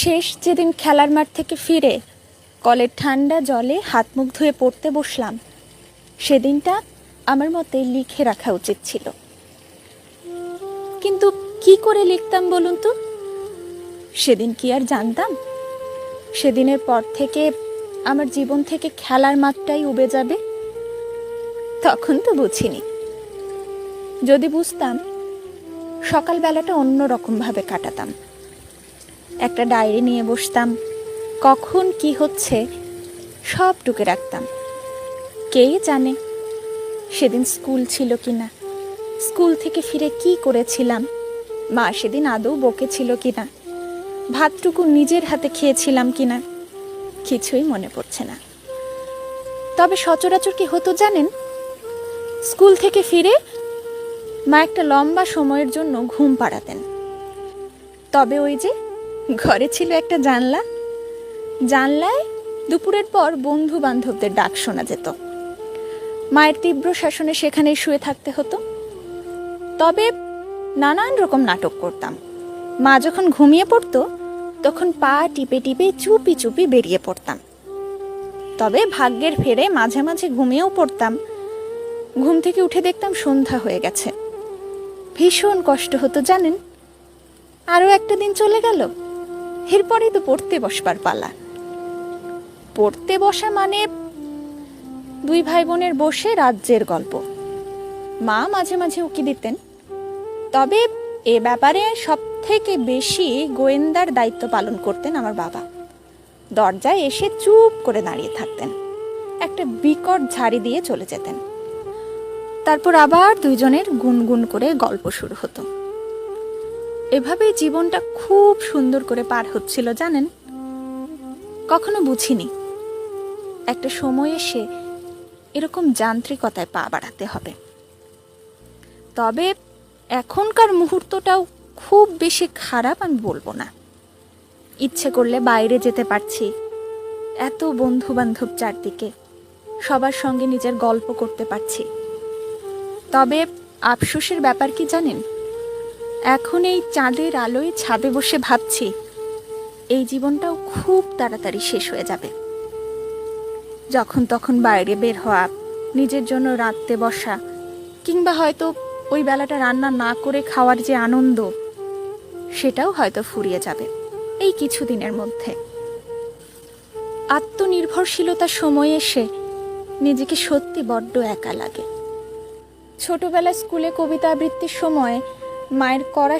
শেষ যেদিন খেলার মাঠ থেকে ফিরে কলের ঠান্ডা জলে হাত মুখ ধুয়ে পড়তে বসলাম, সেদিনটা আমার মতে লিখে রাখা উচিত ছিল। কিন্তু কি করে লিখতাম বলুন তো? সেদিন কি আর জানতাম? সেদিনের পর থেকে আমার জীবন থেকে খেলার মাঠটাই উবে যাবে? তখন তো বুঝিনি। যদি বুঝতাম, সকালবেলাটা অন্য রকমভাবে কাটাতাম। একটা ডায়েরি নিয়ে বসতাম। কখন কি হচ্ছে, সব টুকে রাখতাম। কে জানে, সেদিন স্কুল ছিল কি না স্কুল থেকে ফিরে কি করেছিলাম, মা সেদিন আদৌ বকেছিল কি না ভাতটুকু নিজের হাতে খেয়েছিলাম কি না কিছুই মনে পড়ছে না। তবে সচরাচর কি হতো জানেন? স্কুল থেকে ফিরে মা একটা লম্বা সময়ের জন্য ঘুম পাড়াতেন। তবে ওই যে ঘরে ছিল একটা জানলা। জানলায় দুপুরের পর বন্ধু বান্ধবদের ডাক শোনা যেত। মায়ের তীব্র শাসনে সেখানেই শুয়ে থাকতে হতো। তবে নানান রকম নাটক করতাম। মা যখন ঘুমিয়ে পড়তো, তখন পা টিপে টিপে চুপি চুপি বেরিয়ে পড়তাম। তবে ভাগ্যের ফেরে মাঝে মাঝে ঘুমিয়েও পড়তাম। ঘুম থেকে উঠে দেখতাম সন্ধ্যা হয়ে গেছে। ভীষণ কষ্ট হতো, জানেন? আরও একটা দিন চলে গেল। এরপরেই তো পড়তে বসবার পালা। পড়তে বসা মানে দুই ভাই বোনের বসে রাজ্যের গল্প। মা মাঝে মাঝে উকি দিতেন। তবে এ ব্যাপারে সব থেকে বেশি গোয়েন্দার দায়িত্ব পালন করতেন আমার বাবা। দরজায় এসে চুপ করে দাঁড়িয়ে থাকতেন। একটা বিকট ঝাড়ি দিয়ে চলে যেতেন। তারপর আবার দুইজনের গুনগুন করে গল্প শুরু হতো। এভাবেই জীবনটা খুব সুন্দর করে পার হচ্ছিল, জানেন? কখনো বুঝিনি। একটা সময় এসে এরকম যান্ত্রিকতায় পা বাড়াতে হবে। তবে এখনকার মুহূর্তটাও খুব বেশি খারাপ আমি বলব না। ইচ্ছে করলে বাইরে যেতে পারছি। এত বন্ধু বান্ধব চারদিকে। সবার সঙ্গে নিজের গল্প করতে পারছি। তবে আফসোসের ব্যাপার কি জানেন? এখন এই চাঁদের আলোয় ছাদে বসে ভাবছি, এই জীবনটাও খুব তাড়াতাড়ি শেষ হয়ে যাবে। যখন তখন বাইরে বের হওয়া, নিজের জন্য রাঁধতে বসা, কিংবা হয়তো ওই বেলাটা রান্না না করে খাওয়ার যে আনন্দ, সেটাও হয়তো ফুরিয়ে যাবে এই কিছুদিনের মধ্যে। আত্মনির্ভরশীলতার সময় এসে নিজেকে সত্যি বড্ড একা লাগে। ছোটবেলায় স্কুলে কবিতা আবৃত্তির সময় মায়ের কড়া